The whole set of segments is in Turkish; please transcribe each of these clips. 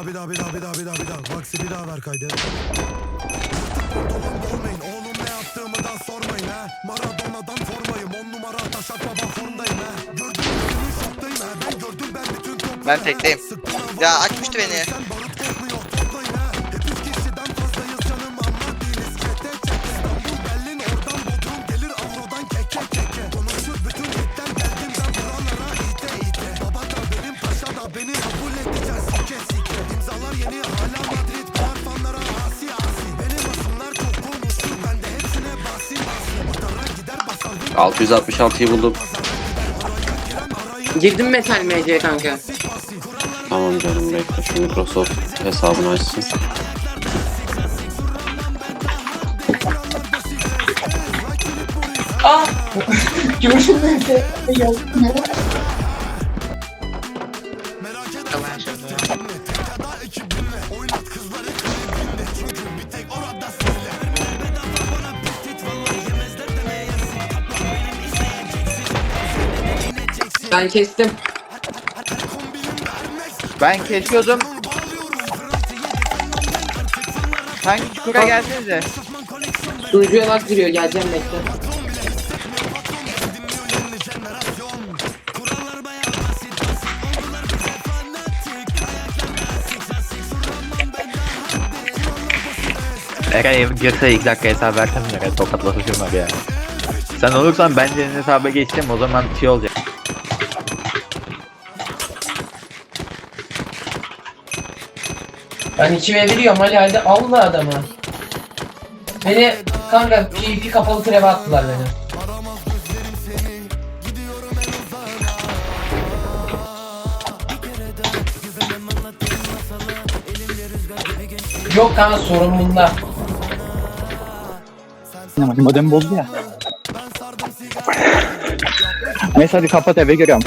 daha bir daha bir daha bir daha bir daha bir daha. Vaksi bir daha ver kaydı. Dolan dolmayın oğlum ne yaptığımı da sormayın ha. Maradona'dan formayım on numara taşak baba formdayım ha. Gördüm bütün şoktayım ha. Ben gördüm ben bütün topları Ben tekteyim. Ya açmıştı beni. 666'yı buldum. Girdim Metal MC kanka. Tamam canım bekle şu Microsoft hesabını açsın. Aa! Gördüm MC. Ben kestim. Ben kesiyordum. Hangi çukura gelsenize. Sunucuya bak giriyor geleceğim bekle. Eray girse ilk dakika hesap versem ya. Eray tokatlaşacağım abi ya. Sen olursan ben senin hesaba geçeceğim o zaman şey olacak. Ben içime veriyorum Ali halde Allah adamı. Beni kanka PvP kapalı trebe attılar beni. Yok kanka sorun bunda. Modem bozdu ya. Neyse hadi kapat eve giriyorum.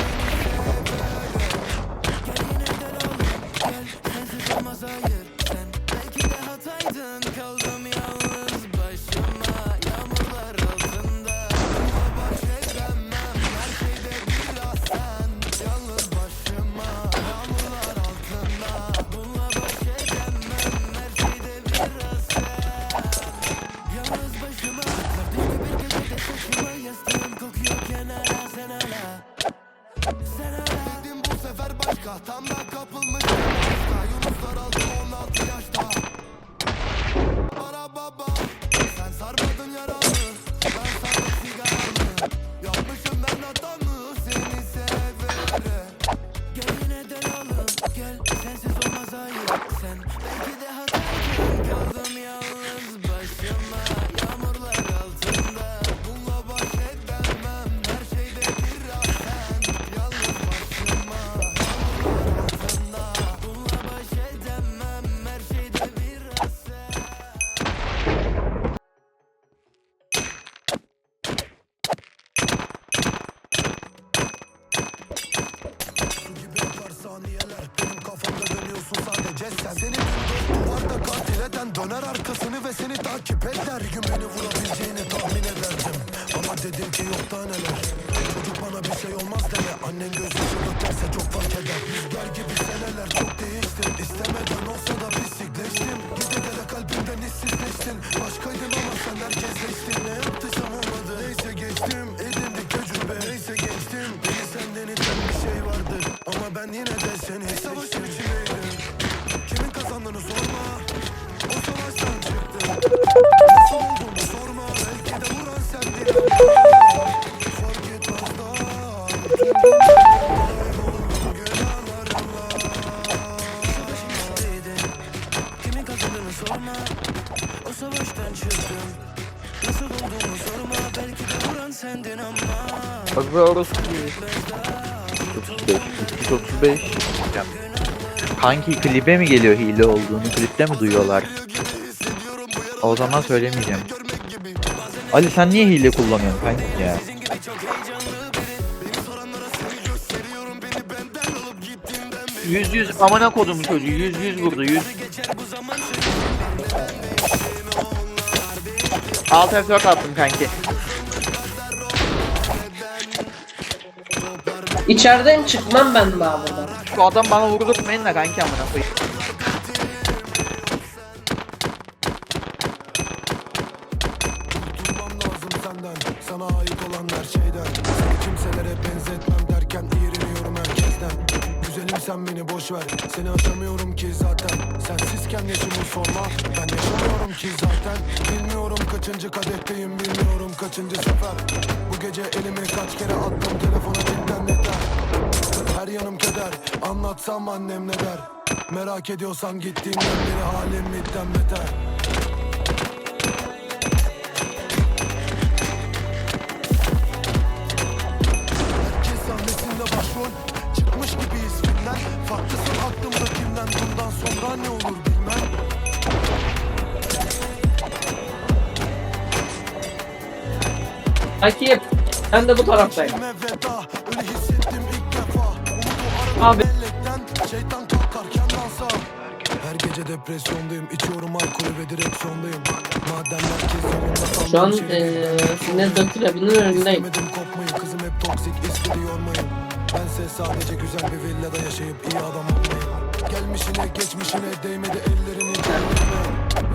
Seni dün duvarda katil eden Döner arkasını ve seni takip eder. Gün beni vurabileceğini tahmin ederdim. Ama dedim ki yok daha neler. Çocuk bana bir şey olmaz deme. Annen gözyaşı dökerse çok fark eder. Rüzgar gibi seneler çok değiştim İstemeden olsa da pislikleştim Gide gele kalbimden hissizleştin Başkaydın savaştan çıktım Nasıl olduğumu sorma Belki de vuran sendin ama Bak be orası 35 35 ya. Hangi klibe mi geliyor hile olduğunu klipte mi duyuyorlar? O zaman söylemeyeceğim. Ali sen niye hile kullanıyorsun kanki ya? Yüz yüz amına kodum çocuğu yüz yüz vurdu yüz. 6 F4 attım kanki. İçerideyim çıkmam ben daha buradan. Şu adam bana vurdu vurdurtmayın da kanki amına koyayım. Sen beni boş ver Seni aşamıyorum ki zaten Sensizken yaşımı sorma Ben ki zaten Bilmiyorum kaçıncı kadehteyim Bilmiyorum kaçıncı sefer. Bu gece elimi kaç kere attım Telefona cidden yeter. Her yanım keder Anlatsam annem ne der? Merak ediyorsan gittiğimden beri halim midden beter. Herkes sahnesinde başrol Çıkmış gibiyiz filmden Farklısın aklımdakinden Bundan sonra ne olur Akif ben de bu taraftayım. Abi. Her gece depresyondayım. İçiyorum alkolü ve direksiyondayım Madem herkes yolunda Şu an eee Sinnet Döktür'ün önündeyim. İstemedim kopmayı kızım hep toksik istedi yormayı Bense sadece güzel bir villada yaşayıp iyi adam olmayı Gelmişine geçmişine değmedi ellerini.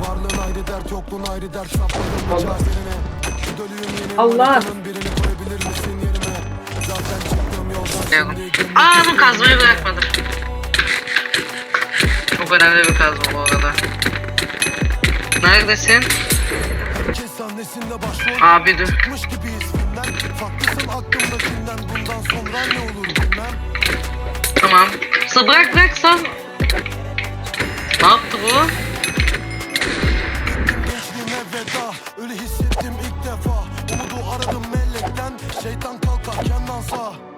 Varlığın ayrı dert yokluğun ayrı dert. Sapladım mücadelene Allah. Aa bu kazmayı bırakmadım. Çok önemli bir kazma bu arada. Neredesin? Abi dur. Tamam. Sa bırak bırak sal. Ne yaptı bu? Dansa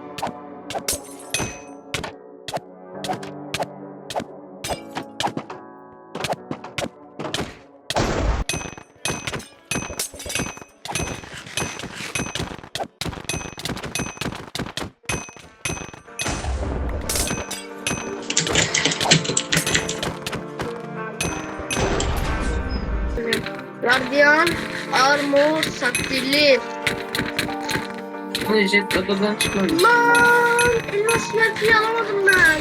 Gardiyan, armor, saktilli. Bu jet odadan çıkıyorum. Lan elmas mertiyi alamadım ben.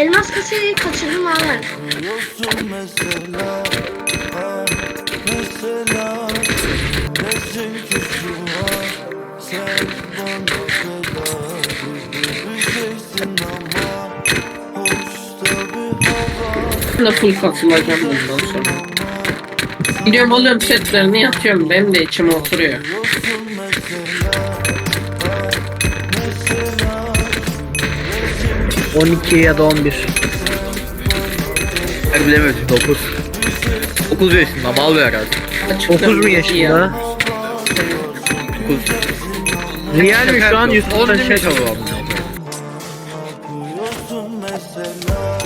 Elmas kasayı kaçırdım abi. Yoksun mesela ah, Mesela Nesin ki şu an Sen bana kadar Bir şeysin ama Hoşta bir hava Ben de full katılacağım bundan sonra. Gidiyorum alıyorum setlerini yatıyorum. Benim de içime oturuyor. Yoksun 12 ya da 11. Ben bilemedim 9. 9 yaşında mal bir herhalde. 9 mu yaşında? 9. Real mi şu an Yusuf'tan şey çalıyor. Yoksun mesela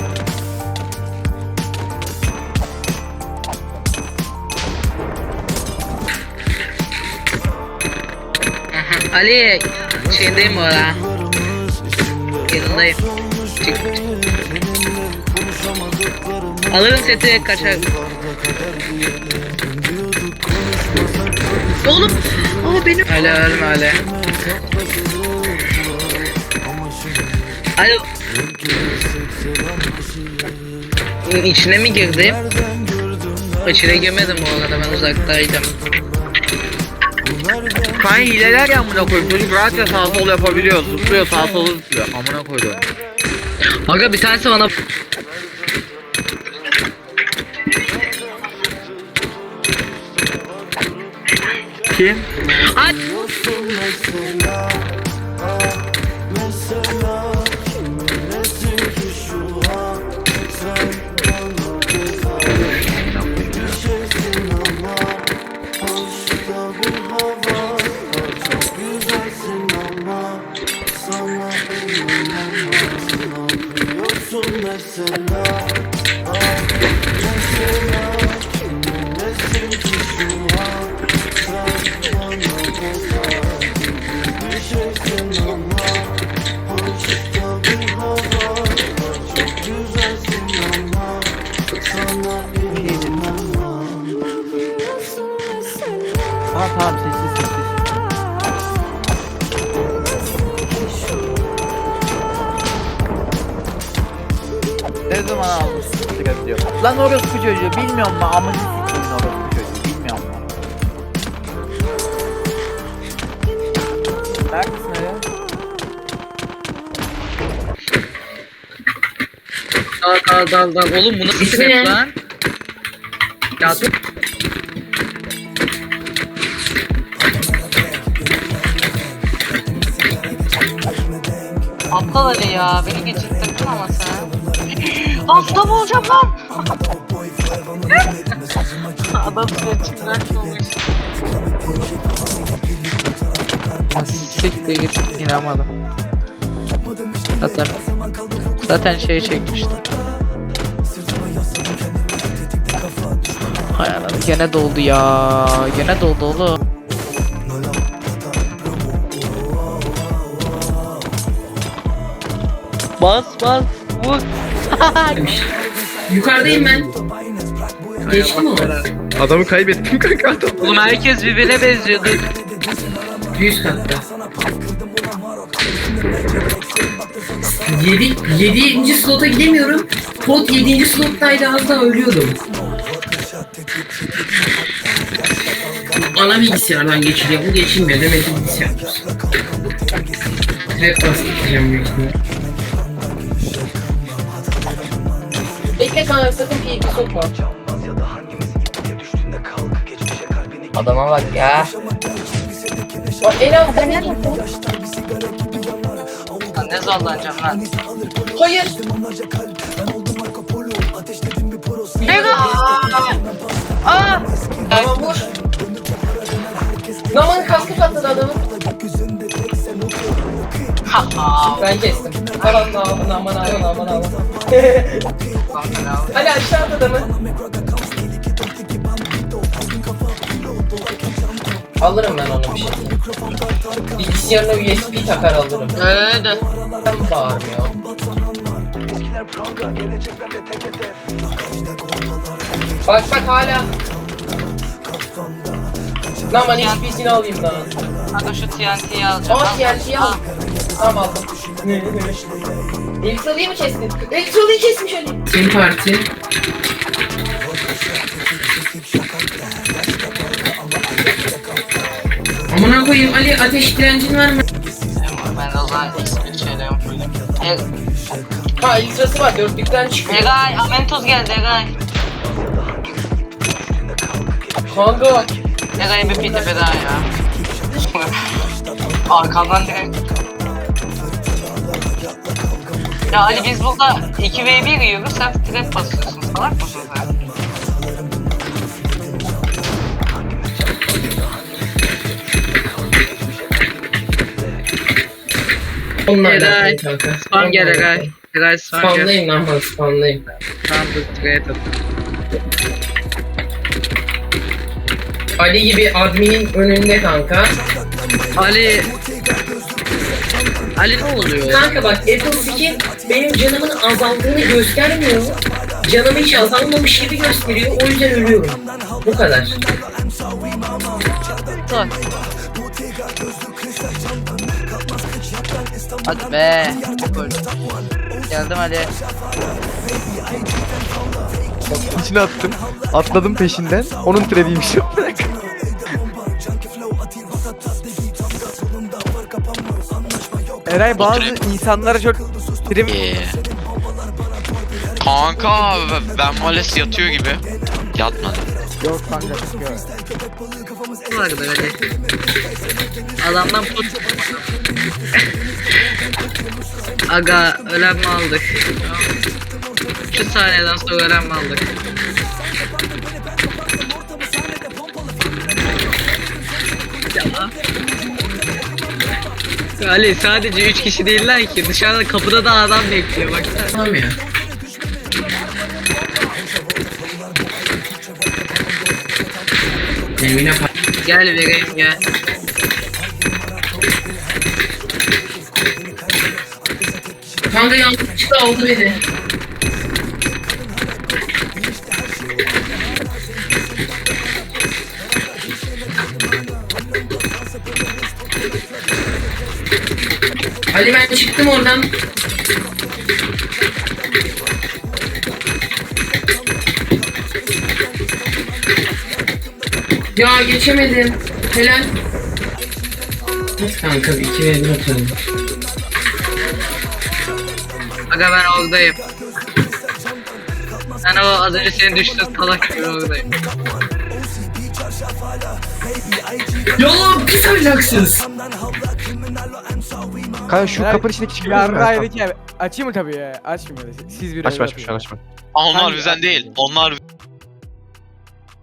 Ali şeyindeyim bu ara. Yanındayım. Çık. Alırım seti kaçar. Oğlum. Aa benim. Ali ölme Ali. Alo. İçine mi girdim? İçine girmedim bu arada ben uzaktaydım. Kan hileler ya amına koyayım. Çocuk rahatça sağ sol yapabiliyor. Zıplıyor sağ sol zıplıyor. Amına koydum. Aga bir tanesi bana Kim? Lan orospu çocuğu bilmiyorum mu amını sikeyim orospu çocuğu bilmiyorum mu? Neredesin öyle? Dal dal dal dal. Oğlum bu nasıl İsmi trap ne? lan? Ya dur. Aptal Ali ya. Beni geçirttirdin ama sen. Mı olacağım lan? Adam çıkmak olmuş. Siktir git. İnanmadım. Zaten zaten şey çekmiştim. Hay anam gene doldu ya. Gene doldu oğlum. Bas bas vur. Yukarıdayım ben. Geçti mi? Adamı kaybettim kanka adam. Oğlum herkes birbirine benziyordu. Yüz katta. Yedi, yedinci slota gidemiyorum. Pot yedinci slottaydı az daha ölüyordum. Ana bilgisayardan geçiliyor. Bu geçilmiyor. Demek ki bilgisayar. Hep basit gideceğim büyük ihtimal. Bekle kanka sakın PvP sokma. Adama bak ya. Bak en az ne? Lan ne zorlanacağım lan? Hayır. Mega! Aa! Tamam vur. Namanın kaskı patladı adamın. Ben kestim. Aman aman aman aman aman. Hadi aşağı at adamı. Alırım ben onu bir şey. Bilgisayarına USB takar alırım. Öyle de. Ben bağırmıyor. Bak bak hala. Naman HP'sini alayım daha. Kanka şu TNT'yi alacağım. Aa TNT'yi al. Tamam aldım. Elektroliği mi kestin? Elektroliği kesmiş Ali. Team Parti. Amına koyayım Ali ateş direncin var mı? Ben de o zaman söylüyorum. E, Ha iltrası var dörtlükten çıkıyor. Egay, Amentos geldi Egay. Kanka Egay'ın bir piti feda ya. Arkamdan direkt. Ya Ali biz burada 2v1 yiyoruz sen trap basıyorsun salak mısın sen? Onlar da kanka. Spam gel Eray. Eray spam gel. Spamlayayım lan ben spamlayayım. Tamam dur trade at. Ali gibi adminin önünde kanka. Ali Ali ne oluyor? Kanka bak Apple Skin benim canımın azaldığını göstermiyor. Canım hiç azalmamış gibi gösteriyor. O yüzden ölüyorum. Bu kadar. Dur. Hadi be. Geldim Ali. İçine attım. Atladım peşinden. Onun treviymiş. Eray bazı insanlara çok prim Ee, Kanka ben maalesef yatıyor gibi. Yatmadı. yok kanka çıkıyor. Vardı böyle. Adamdan pot. Aga ölen mi aldık? Şu saniyeden sonra ölen mi aldık? Ali sadece 3 kişi değiller ki dışarıda kapıda da adam bekliyor baksana. Tamam ya. Evine Gel vereyim gel. Kanka yanlışlıkla aldı beni. Ali ben çıktım oradan. Ya geçemedim. Helal. Hadi kanka bir iki ve bir atalım. Aga ben oradayım. Ben o az önce senin düştüğün salak gibi oradayım. Ya pis ahlaksız. Kanka şu kapının içindeki çıkıyor. Yarraydık ya. Açayım mı tabii ya? Açmıyor. Siz bir Açma açma şu an açma. Aa, onlar bizden değil. Onlar